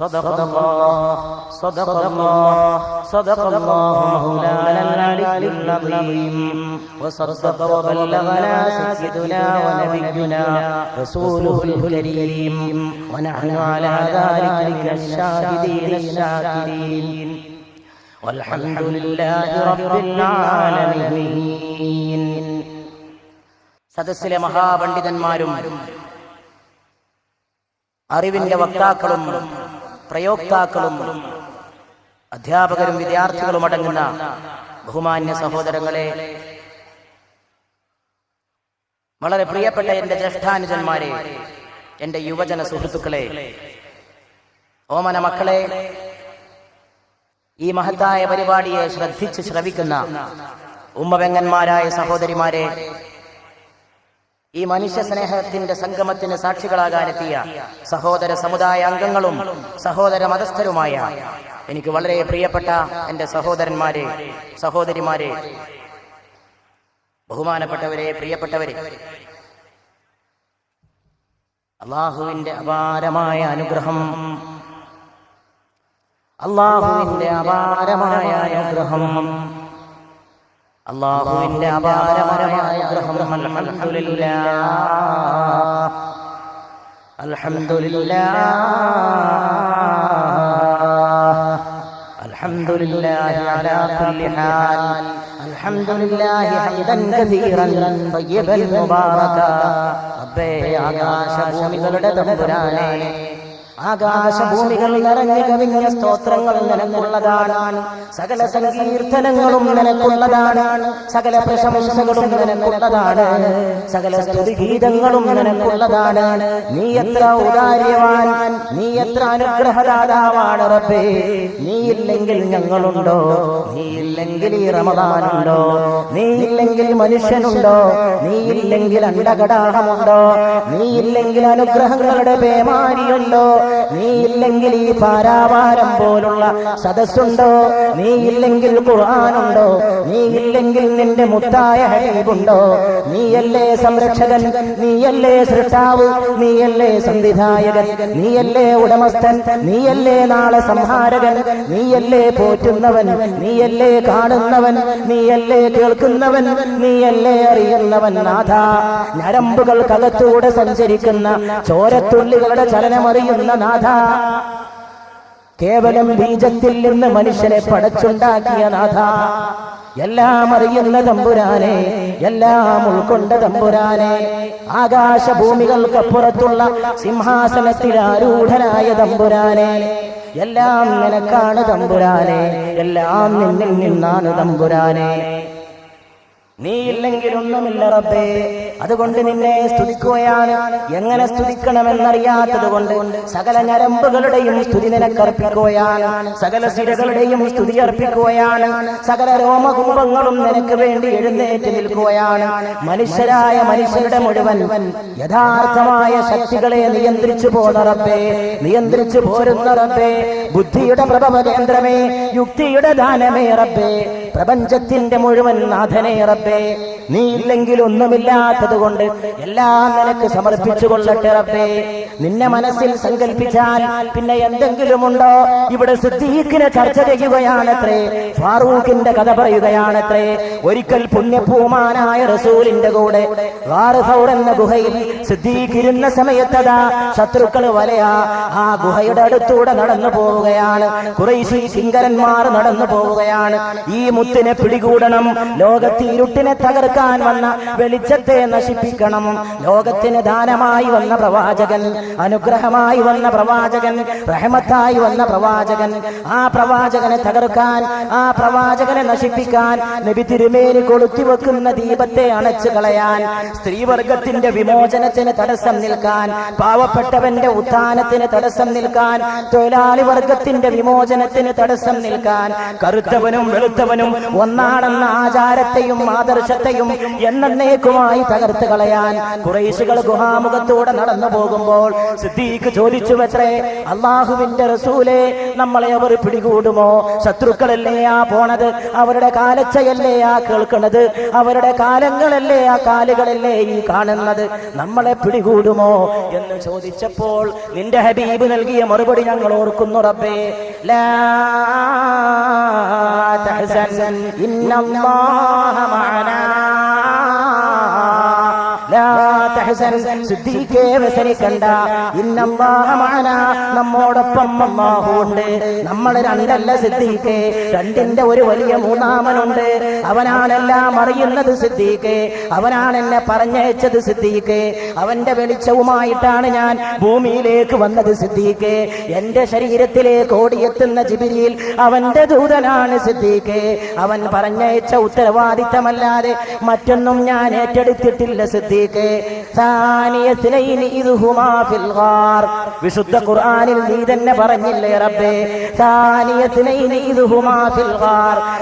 صدق الله صدق الله صدق الله مولانا العلي العظيم وصدق وبلغنا سيدنا ونبينا رسوله الكريم ونحن على ذلك من الشاهدين الشاكرين والحمد لله رب العالمين സദസ്സിലെ മഹാപണ്ഡിതന്മാരും അറിവിന്റെ വക്താക്കളും പ്രയോക്താക്കളും അധ്യാപകരും വിദ്യാർത്ഥികളും അടങ്ങുന്ന ബഹുമാന്യ സഹോദരങ്ങളെ വളരെ പ്രിയപ്പെട്ട എന്റെ ജ്യേഷ്ഠാനുജന്മാരെ എന്റെ യുവജന സുഹൃത്തുക്കളെ ഓമന മക്കളെ ഈ മഹത്തായ പരിപാടിയെ ശ്രദ്ധിച്ച് ശ്രവിക്കുന്ന ഉമ്മവെങ്ങന്മാരായ സഹോദരിമാരെ ഈ മനുഷ്യ സ്നേഹത്തിന്റെ സംഗമത്തിന് സാക്ഷികളാകാനെത്തിയ സഹോദര സമുദായ അംഗങ്ങളും സഹോദര മതസ്ഥരുമായ എനിക്ക് വളരെ പ്രിയപ്പെട്ട എന്റെ സഹോദരന്മാരെ സഹോദരിമാരെ ബഹുമാനപ്പെട്ടവരെ പ്രിയപ്പെട്ടവരെ അള്ളാഹുവിന്റെ അപാരമായ അനുഗ്രഹം അള്ളാഹുവിന്റെ അപാരമായ അനുഗ്രഹം അള്ളാഹുവിന്റെ അപാരമായ അനുഗ്രഹം. അൽഹംദുലില്ലാ അൽഹംദുലില്ലാ അൽഹംദുലില്ലാഹി അലാ കുല്ലി ഹാൽ. അൽഹംദുലില്ലാഹി ഹംദൻ കസീറൻ തയ്യിബൻ മുബാറക. റബ്ബേ ആകാശഭൂമികളുടെ തമ്പുരാനെ. ആകാശഭൂമികൾ നിറഞ്ഞു കവിഞ്ഞ സ്തോത്രങ്ങൾ നിനക്കുള്ളതാണ്. സകല സങ്കീർത്തനങ്ങളും നിനക്കുള്ളതാണ്. സകല പ്രശംസകളും നിനക്കുള്ളതാണ്. സകല സ്തുതിഗീതങ്ങളും നിനക്കുള്ളതാണ്. നീ എത്ര ഉദാര്യവാൻ നീ എത്ര അനുഗ്രഹദാതാവാണ് റബ്ബേ? നീ ഇല്ലെങ്കിൽ ഞങ്ങളുണ്ടോ? നീ ഇല്ലെങ്കിൽ ഈ റമദാനുണ്ടോ? നീ ഇല്ലെങ്കിൽ മനുഷ്യനുണ്ടോ? നീ ഇല്ലെങ്കിൽ അണ്ടകടാഹമുണ്ടോ? നീ ഇല്ലെങ്കിൽ അനുഗ്രഹങ്ങളുടെ പേമാരിയുണ്ടോ? നീ ഇല്ലെങ്കിൽ ഈ പാരാവാരം പോലുള്ള സദസ്സുണ്ടോ? നീ ഇല്ലെങ്കിൽ ഖുർആാനുണ്ടോ? നീ ഇല്ലെങ്കിൽ നിന്റെ മുത്തായ ഹരീബുണ്ടോ നീയല്ലേ സംരക്ഷകൻ? നീയല്ലേ സൃഷ്ടാവ്? നീയല്ലേ സംവിധായകൻ? നീയല്ലേ ഉടമസ്ഥൻ? നീയല്ലേ നാളെ സംഹാരകൻ? നീയല്ലേ പോറ്റുന്നവൻ? നീയല്ലേ കാണുന്നവൻ? നീയല്ലേ കേൾക്കുന്നവൻ? നീയല്ലേ അറിയുന്നവൻ? നാഥ ഞരമ്പുകൾക്കകത്തൂടെ സഞ്ചരിക്കുന്ന ചോരത്തുള്ളികളുടെ ചലനമറിയുന്ന നാഥ. കേവലം ബീജത്തിൽ നിന്ന് മനുഷ്യനെ പടച്ചുണ്ടാക്കിയ നാഥ. എല്ലാം അറിയുന്ന തമ്പുരാനെ എല്ലാം ഉൾക്കൊണ്ട തമ്പുരാനെ. ആകാശഭൂമികൾക്കപ്പുറത്തുള്ള സിംഹാസനത്തിൽ ആരൂഢനായ തമ്പുരാനെ. എല്ലാം നിനക്കാണ് തമ്പുരാനെ. എല്ലാം നിന്നിൽ നിന്നാണ് തമ്പുരാനെ. നീ ഇല്ലെങ്കിൽ ഒന്നുമില്ല റബ്ബേ. അതുകൊണ്ട് നിന്നെ സ്തുതിക്കുകയാണ്. എങ്ങനെ സ്തുതിക്കണമെന്നറിയാത്തത് കൊണ്ട് സകല ഞരമ്പുകളുടെയും സ്തുതി നിനക്കർപ്പിക്കുകയാണ്. സകല സിരകളുടെയും സ്തുതി അർപ്പിക്കുകയാണ്. സകല രോമകുംഭങ്ങളും നിനക്ക് വേണ്ടി എഴുന്നേറ്റ് നിൽക്കുകയാണ്. മനുഷ്യരായ മനുഷ്യരുടെ മുഴുവൻ യഥാർത്ഥമായ ശക്തികളെ നിയന്ത്രിച്ചു പോന്നറപ്പേ നിയന്ത്രിച്ചു പോരുന്നറപ്പേ ബുദ്ധിയുടെ പ്രഭവ കേന്ദ്രമേ യുക്തിയുടെ ദാനമേ റബ്ബേ. പ്രപഞ്ചത്തിന്റെ മുഴുവൻ നാഥനെ റബ്ബേ. നീ ഇല്ലെങ്കിൽ ഒന്നുമില്ലാത്തത് കൊണ്ട് എല്ലാം നിനക്ക് സമർപ്പിച്ചു കൊള്ളട്ടെ റബ്ബേ. നിന്നെ മനസ്സിൽ സങ്കല്പിച്ചാൽ പിന്നെ എന്തെങ്കിലും ഉണ്ടോ ഇവിടെ സിദ്ദീഖിനെ ചർച്ച ചെയ്യുകയാണത്രേ. ഫാറൂഖിന്റെ കഥ പറയുകയാണത്രേ. ഒരിക്കൽ പുണ്യഭൂമാനായ റസൂലിന്റെ കൂടെ എന്ന ഗുഹയിൽ സിദ്ദീഖ് സമയത്തതാ ശത്രുക്കൾ വലയാ ആ ഗുഹയുടെ അടുത്തൂടെ നടന്നു പോവുകയാണ്. കുറേശ്ശി കിങ്കരന്മാർ നടന്നു പോവുകയാണ്. ഈ മുത്തിനെ പിടികൂടണം. ലോകത്ത് ഇരുട്ടിനെ തകർക്കാൻ വന്ന വെളിച്ചത്തെ നശിപ്പിക്കണം. ലോകത്തിന് ദാനമായി വന്ന പ്രവാചകൻ അനുഗ്രഹമായി വന്ന പ്രവാചകൻ റഹമത്തായി വന്ന പ്രവാചകൻ ആ പ്രവാചകനെ തകർക്കാൻ ആ പ്രവാചകനെ നശിപ്പിക്കാൻ നബി തിരുമേനി കൊളുത്തി വെക്കുന്ന ദീപത്തെ അണച്ചു കളയാൻ സ്ത്രീവർഗത്തിന്റെ വിമോചനത്തിന് തടസ്സം നിൽക്കാൻ പാവപ്പെട്ടവന്റെ ഉത്ഥാനത്തിന് തടസ്സം നിൽക്കാൻ തൊഴിലാളി വർഗത്തിന്റെ വിമോചനത്തിന് തടസ്സം നിൽക്കാൻ കറുത്തവനും വെളുത്തവനും ഒന്നാണെന്ന ആചാരത്തെയും ആദർശത്തെയും എന്നേക്കുമായി തകർത്ത് കളയാൻ കുറേശികൾ ഗുഹാമുഖത്തൂടെ നടന്നു പോകുമ്പോൾ സിദ്ദീഖ് ചോദിച്ചു വെച്ചേ അള്ളാഹുവിന്റെ റസൂലെ നമ്മളെ അവർ പിടികൂടുമോ? ശത്രുക്കളല്ലേ ആ പോണത്? അവരുടെ കാലച്ചയല്ലേ ആ കേൾക്കുന്നത് അവരുടെ കാലങ്ങളല്ലേ ആ കാലുകളല്ലേ ഈ കാണുന്നത്? നമ്മളെ പിടികൂടുമോ? എന്ന് ചോദിച്ചപ്പോൾ നിന്റെ ഹബീബ് നൽകിയ മറുപടി ഞങ്ങൾ ഓർക്കുന്നു റബ്ബേ ലാ തഹ്സൻ ഇന്നല്ലാഹ الله തഹ്സൻ സിദ്ദീഖേ നമ്മോടൊപ്പം നമ്മൾ രണ്ടല്ല സിദ്ദീഖേ. രണ്ടിന്റെ ഒരു വലിയ മൂന്നാമനുണ്ട്. അവനാണെല്ലാം അറിയുന്നത് സിദ്ദീഖേ. അവനാണ് എന്നെ പറഞ്ഞയച്ചത് സിദ്ദീഖേ. അവന്റെ വെളിച്ചവുമായിട്ടാണ് ഞാൻ ഭൂമിയിലേക്ക് വന്നത് സിദ്ദീഖേ. എന്റെ ശരീരത്തിലേക്ക് ഓടിയെത്തുന്ന ജിബിരിയിൽ അവന്റെ ദൂതനാണ് സിദ്ദീഖേ. അവൻ പറഞ്ഞയച്ച ഉത്തരവാദിത്തമല്ലാതെ മറ്റൊന്നും ഞാൻ ഏറ്റെടുത്തിട്ടില്ല സിദ്ദീഖേ. വിശുദ്ധ ഖുർആനിൽ നീ തന്നെ പറഞ്ഞില്ലേ റബ്ബേ?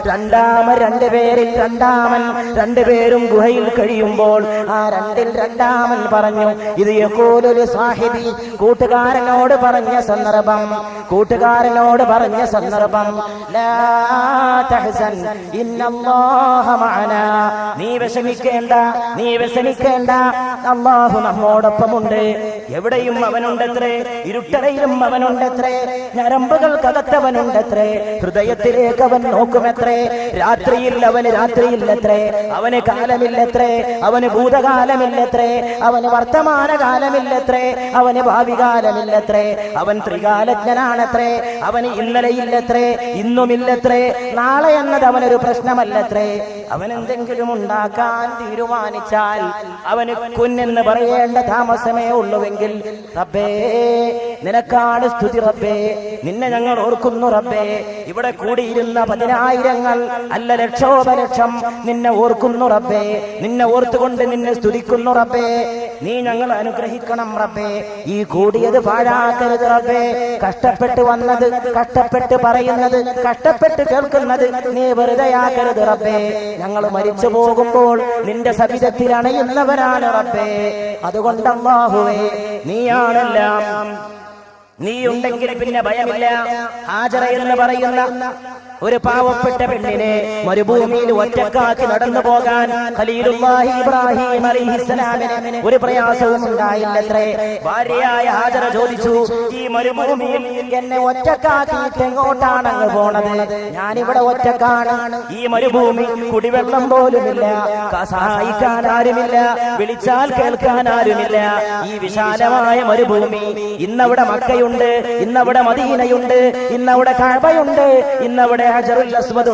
രണ്ടാമൻ രണ്ട് പേരിൽ രണ്ടാമൻ രണ്ടുപേരും ഗുഹയിൽ കഴിയുമ്പോൾ ആ രണ്ടിൽ രണ്ടാമൻ പറഞ്ഞു ഇത് യക്കോലൊരു സാഹിബി. കൂട്ടുകാരനോട് പറഞ്ഞ സന്ദർഭം കൂട്ടുകാരനോട് പറഞ്ഞ സന്ദർഭം നീ വിഷമിക്കേണ്ട നീ വിഷമിക്കേണ്ട. അള്ളാഹു നമ്മോടൊപ്പമുണ്ട്. എവിടെയും അവനുണ്ടത്രേ ഇരുട്ടറയിലും അവനുണ്ടത്രേ ഞരമ്പുകൾക്കകത്തവനുണ്ടത്രേ ഹൃദയത്തിലേക്ക് അവൻ നോക്കുമത്രേ രാത്രിയിൽ അവന് രാത്രിയില്ലത്രേ അവന് കാലമില്ലത്രേ അവന് ഭൂതകാലമില്ലത്രേ അവന് വർത്തമാനകാലമില്ലത്രേ അവന് ഭാവി കാലമില്ലത്രേ അവൻ ത്രികാലജ്ഞനാണത്രേ അവന് ഇന്നലെയില്ലത്രേ ഇന്നുമില്ലത്രേ നാളെ എന്നത് അവനൊരു പ്രശ്നമല്ലത്രേ. അവൻ എന്തെങ്കിലും ഉണ്ടാക്കാൻ തീരുമാനിച്ചാൽ അവന് കുഞ്ഞെന്ന് പറയേണ്ട താമസമേ ഉള്ളുവെങ്കിൽ റബ്ബേ നിനക്കാണ് സ്തുതി റബ്ബേ. നിന്നെ ഞങ്ങൾ ഓർക്കുന്നു റബ്ബേ. ഇവിടെ കൂടിയിരുന്ന പതിനായിരങ്ങൾ അല്ല ലക്ഷോപലക്ഷം. നിന്നെ ഓർക്കുന്നു റബ്ബേ. നിന്നെ ഓർത്തുകൊണ്ട് നിന്നെ സ്തുതിക്കുന്നു റബ്ബേ. നീ ഞങ്ങൾ അനുഗ്രഹിക്കണം റബ്ബേ. ഈ കൂടിയത് പാഴാക്കരുത് റബ്ബേ. കഷ്ടപ്പെട്ട് വന്നത് കഷ്ടപ്പെട്ട് പറയുന്നത് കഷ്ടപ്പെട്ട് കേൾക്കുന്നത് നീ വെറുതെയാക്കരുത് റബ്ബേ. ഞങ്ങൾ മരിച്ചു പോകുമ്പോൾ നിന്റെ സവിധത്തിൽ അണയുന്നവരാണ് റബ്ബേ. അതുകൊണ്ട് അള്ളാഹുവേ നീയാണെല്ലാം. നീ ഉണ്ടെങ്കിൽ പിന്നെ ഭയമില്ല. ഹാജറ എന്ന് പറയുന്ന ഒരു പാവപ്പെട്ട പെണ്ണിനെ മരുഭൂമിയിൽ ഒറ്റക്കാക്കി നടന്നു പോകാൻ ഖലീലുല്ലാഹി ഇബ്രാഹിം അലൈഹിസ്സലാമിന് ഒരു പ്രയാസവും ഉണ്ടായില്ലത്രേ. ഭാര്യയായ ഹാജറ ചോദിച്ചു ഈ മരുഭൂമിയിൽ എന്നെ ഒറ്റക്കാക്കിയിട്ട് എങ്ങോട്ടാണ് അങ്ങ് പോണത്? ഞാനിവിടെ ഒറ്റക്കാണ്. ഈ മരുഭൂമി കുടിവെള്ളം പോലുമില്ല. സഹായിക്കാൻ ആരുമില്ല. വിളിച്ചാൽ കേൾക്കാൻ ആരുമില്ല. ഈ വിശാലമായ മരുഭൂമി ഇന്നവിടെ മക്കയുണ്ട് ഇന്നവിടെ മദീനയുണ്ട് ഇന്നവിടെ കഴവയുണ്ട് ഇന്നവിടെ ഹജറുൽ അസ്വദ്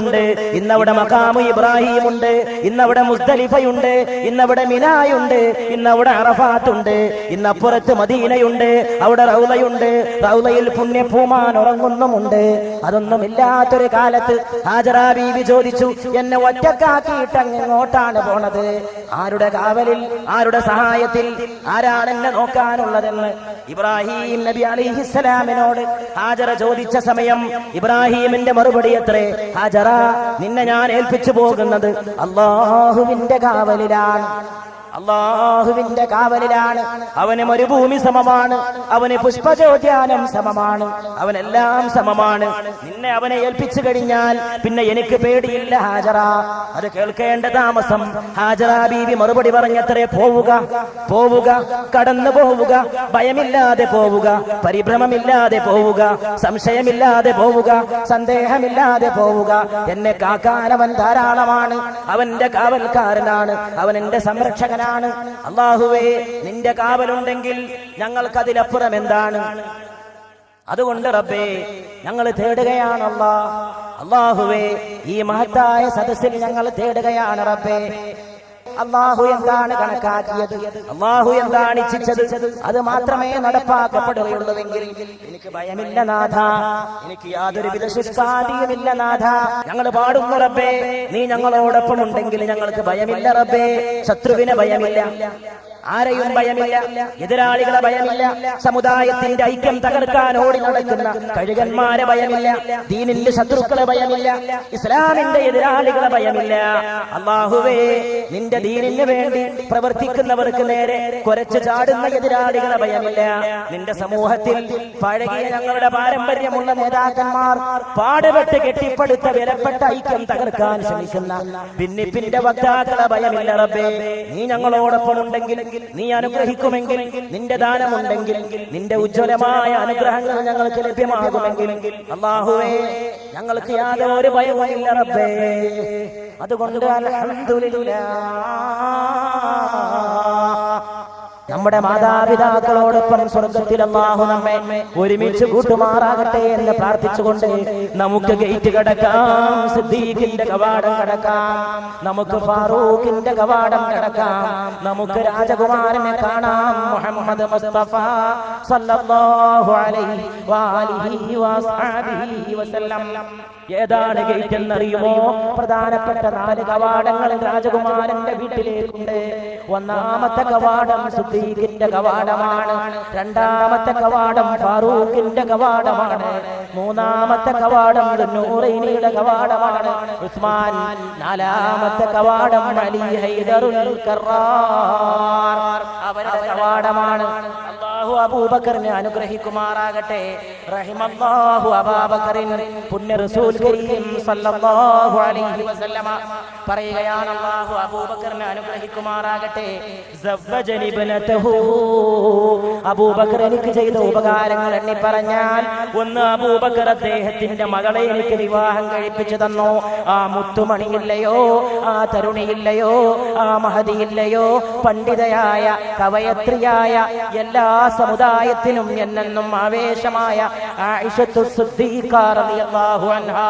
ഇന്നവിടെ മഖാമു ഇബ്രാഹിം ഉണ്ട് ഇന്നവിടെ മുസ്തലിഫയുണ്ട് ഇന്നവിടെ മിനായുണ്ട്. ഇന്നവിടെ അറഫാത്ത് ഉണ്ട് ഇന്നപ്പുറത്ത് മദീനയുണ്ട്. അവിടെ റൗലയുണ്ട്. റൗലയിൽ പുണ്യഭൂമാൻ ഉറങ്ങുന്നുമുണ്ട്. അതൊന്നും ഇല്ലാത്തൊരു കാലത്ത് ഹാജറ ബീവി ചോദിച്ചു എന്നെ ഒറ്റക്കാക്കിയിട്ട് അങ്ങോട്ടാണ് പോണത്? ആരുടെ കാവലിൽ ആരുടെ സഹായത്തിൽ? ആരാണ് എന്നെ നോക്കാനുള്ളതെന്ന്? ഇബ്രാഹിം നബി അലിഹിസ്സലാമിനോട് ഹാജറ ചോദിച്ച സമയം ഇബ്രാഹിമിന്റെ മറുപടി എത്രേ ഹാജറ നിന്നെ ഞാൻ ഏൽപ്പിച്ചു പോകുന്നത് അള്ളാഹുവിന്റെ കാവലിലാണ്. അള്ളാഹുവിന്റെ കാവലിലാണ്. അവന് മരുഭൂമി സമമാണ്. അവന് പുഷ്പചോദ്യാനം സമമാണ്. അവനെല്ലാം സമമാണ്. നിന്നെ അവനെ ഏൽപ്പിച്ചു കഴിഞ്ഞാൽ പിന്നെ എനിക്ക് പേടിയില്ല ഹാജറ. അത് കേൾക്കേണ്ട താമസം. ഹാജറ ബീവി മറുപടി പറഞ്ഞത്രേ പോവുക. പോവുക. കടന്നു പോവുക. ഭയമില്ലാതെ പോവുക. പരിഭ്രമമില്ലാതെ പോവുക. സംശയമില്ലാതെ പോവുക. സന്ദേഹമില്ലാതെ പോവുക. എന്നെ കാക്കാൻ അവൻ ധാരാളമാണ്. അവന്റെ കാവൽക്കാരനാണ്. അവൻ എന്റെ സംരക്ഷകനാണ്. അള്ളാഹുവേ നിന്റെ കാവലുണ്ടെങ്കിൽ ഞങ്ങൾക്കതിലപ്പുറം എന്താണ് അതുകൊണ്ട് റബ്ബേ ഞങ്ങൾ തേടുകയാണ് അല്ലാ അള്ളാഹുവേ ഈ മഹത്തായ സദസ്സിൽ ഞങ്ങൾ തേടുകയാണ് റബ്ബേ. അള്ളാഹു എന്താണ് കണക്കാക്കിയത്? അള്ളാഹു എന്താണ് ഇച്ഛിച്ചത്? അത് മാത്രമേ നടപ്പാക്കപ്പെടുകയുള്ളൂവെങ്കിൽ എനിക്ക് ഭയമില്ല നാഥ. എനിക്ക് യാതൊരുവിധ ശുഷ്കാതിയുമില്ല നാഥ. ഞങ്ങൾ പാടുന്നു റബ്ബേ. നീ ഞങ്ങളോടൊപ്പം ഉണ്ടെങ്കിൽ ഞങ്ങൾക്ക് ഭയമില്ല റബ്ബേ. ശത്രുവിന് ഭയമില്ല. ആരെയും ഭയമില്ല. എതിരാളികളെ ഭയമില്ല. സമുദായത്തിന്റെ ഐക്യം തകർക്കാൻ ഓടി നടക്കുന്ന കഴുകന്മാരെ ഭയമില്ല. ദീനിന്റെ ശത്രുക്കളെ ഭയമില്ല. ഇസ്ലാമിന്റെ എതിരാളികളെ ഭയമില്ല. അള്ളാഹുവേ നിന്റെ ദീനിന് വേണ്ടി പ്രവർത്തിക്കുന്നവർക്ക് നേരെ കുരച്ചു ചാടുന്ന എതിരാളികളെ ഭയമില്ല. നിന്റെ സമൂഹത്തിൽ പഴകിയ ഞങ്ങളുടെ പാരമ്പര്യമുള്ള നേതാക്കന്മാർ പാടുപെട്ട് കെട്ടിപ്പടുത്ത വിലപ്പെട്ട ഐക്യം തകർക്കാൻ ശ്രമിക്കുന്ന ഭിന്നിപ്പിന്റെ വക്താക്കളെ ഭയമില്ല റബ്ബേ. നീ ഞങ്ങളോടൊപ്പം ഉണ്ടെങ്കിൽ നീ അനുഗ്രഹിക്കുമെങ്കിൽ നിന്റെ ദാനമുണ്ടെങ്കിൽ നിന്റെ ഉജ്ജ്വലമായ അനുഗ്രഹങ്ങൾ ഞങ്ങൾക്ക് ലഭ്യമാകുമെങ്കിൽ അള്ളാഹുവേ ഞങ്ങൾക്ക് യാതൊരു ഭയവുമില്ല റബ്ബേ. അതുകൊണ്ട് അൽഹംദുലില്ലാ. നമ്മുടെ മാതാപിതാക്കളോടൊപ്പം സ്വർഗത്തിൽ നമ്മെ ഒരുമിച്ച് കൂട്ടുമാറാകട്ടെ എന്ന് പ്രാർത്ഥിച്ചുകൊണ്ട് നമുക്ക് ഗേറ്റ് കടക്കാം സിദ്ദീഖിന്റെ കവാടം കടക്കാം നമുക്ക് ഫാറൂഖിന്റെ കവാടം കടക്കാം നമുക്ക് രാജകുമാരനെ കാണാം മുഹമ്മദ് മുസ്തഫ സല്ലല്ലാഹു അലൈഹി വസല്ലം. ഏതാണ് ഗേറ്റ് എന്നറിയുമോ? പ്രധാനപ്പെട്ട നാല് കവാടങ്ങൾ രാജകുമാരന്റെ വീട്ടിലേക്കുണ്ട്. ഒന്നാമത്തെ കവാടം സുദ്ദീഖിന്റെ കവാടമാണ് രണ്ടാമത്തെ കവാടം ഫാറൂഖിന്റെ കവാടമാണ് മൂന്നാമത്തെ കവാടം നൂറൈനിയുടെ കവാടമാണ് ഉസ്മാൻ നാലാമത്തെ കവാടം അലി ഹൈദറുൽ കറാർ. അവരുടെ കവാടമാണ് അള്ളാഹു അബൂബക്കറിനെ അനുഗ്രഹിക്കുമാറാകട്ടെ. റഹിമല്ലാഹു അബാബക്കറിൻ പുണ്യ റസൂൽ കരീം സല്ലല്ലാഹു അലൈഹി വസല്ലമ പറയുകയാണ് അള്ളാഹു അബൂബക്കറിനെ അനുഗ്രഹിക്കുമാറാകട്ടെ. സവ്വജനി ഇബ്നതഹു അബൂബക്കർ എനിക്ക് ചെയ്ത ഉപകാരങ്ങൾ എണ്ണി പറഞ്ഞാൽ ഒന്ന് അബൂബക്കർ അദ്ദേഹത്തിന്റെ മകളെ എനിക്ക് വിവാഹം കഴിപ്പിച്ചു തന്നു. ആ മുത്തുമണിയില്ലയോ ആ തരുണിയില്ലയോ ആ മഹതിയില്ലയോ പണ്ഡിതയായ കവയത്രിയായ എല്ലാ സമുദായത്തിനും എന്നെന്നും ആവേശമായ ആയിഷത്തു സിദ്ദീഖ റളിയല്ലാഹു അൻഹാ.